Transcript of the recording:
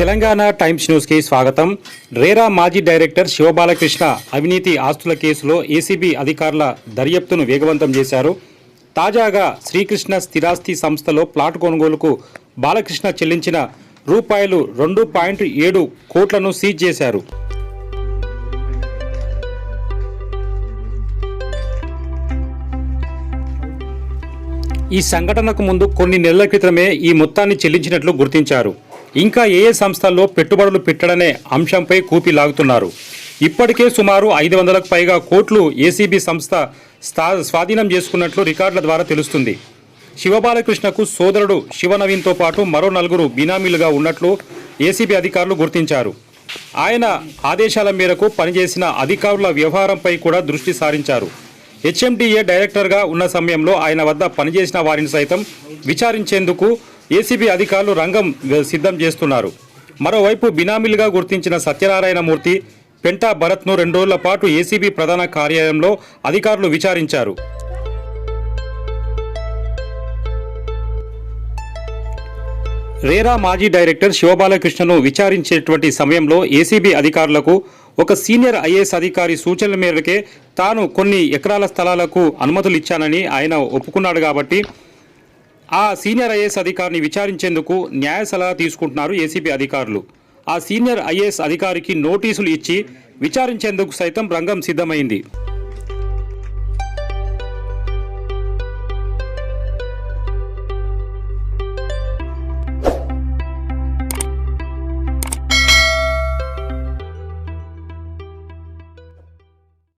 Telangana times న్యూస్కి స్వాగతం. రేరా మాజీ డైరెక్టర్ శివబాలకృష్ణ అవినీతి ఆస్తుల కేసులో ఏసీబీ అధికారుల దర్యాప్తును వేగవంతం చేశారు. తాజాగా శ్రీకృష్ణ స్థిరాస్తి సంస్థలో ప్లాట్ కొనుగోలుకు బాలకృష్ణ చెల్లించిన రూపాయలు రెండు పాయింట్ ఏడు కోట్లను సీజ్ చేశారు. ఈ సంఘటనకు ముందు కొన్ని నెలల క్రితమే ఈ మొత్తాన్ని చెల్లించినట్లు గుర్తించారు. ఇంకా ఏ ఏ సంస్థల్లో పెట్టుబడులు పెట్టడనే అంశంపై కూపి లాగుతున్నారు. ఇప్పటికే సుమారు ఐదు వందలకు పైగా కోట్లు ఏసీబీ సంస్థ స్థా స్వాధీనం చేసుకున్నట్లు రికార్డుల ద్వారా తెలుస్తుంది. శివబాలకృష్ణకు సోదరుడు శివనవీన్తో పాటు మరో నలుగురు బినామీలుగా ఉన్నట్లు ఏసీబీ అధికారులు గుర్తించారు. ఆయన ఆదేశాల మేరకు పనిచేసిన అధికారుల వ్యవహారంపై కూడా దృష్టి సారించారు. హెచ్ఎండిఏ డైరెక్టర్గా ఉన్న సమయంలో ఆయన వద్ద పనిచేసిన వారిని సైతం విచారించేందుకు ఏసీబీ అధికారులు రంగం సిద్ధం చేస్తున్నారు. మరోవైపు బినామీలుగా గుర్తించిన సత్యనారాయణమూర్తి పెంటా భరత్ను రెండు రోజుల పాటు ఏసీబీ ప్రధాన కార్యాలయంలో అధికారులు విచారించారు. రేరా మాజీ డైరెక్టర్ శివబాలకృష్ణను విచారించేటువంటి సమయంలో ఏసీబీ అధికారులకు ఒక సీనియర్ ఐఏఎస్ అధికారి సూచనల మేరకే తాను కొన్ని ఎకరాల స్థలాలకు అనుమతులు ఇచ్చానని ఆయన ఒప్పుకున్నాడు కాబట్టి ఆ సీనియర్ ఐఏఎస్ అధికారిని విచారించేందుకు న్యాయ సలహా తీసుకుంటున్నారు ఏసీబీ అధికారులు. ఆ సీనియర్ ఐఏఎస్ అధికారికి నోటీసులు ఇచ్చి విచారించేందుకు సైతం రంగం సిద్ధమైంది.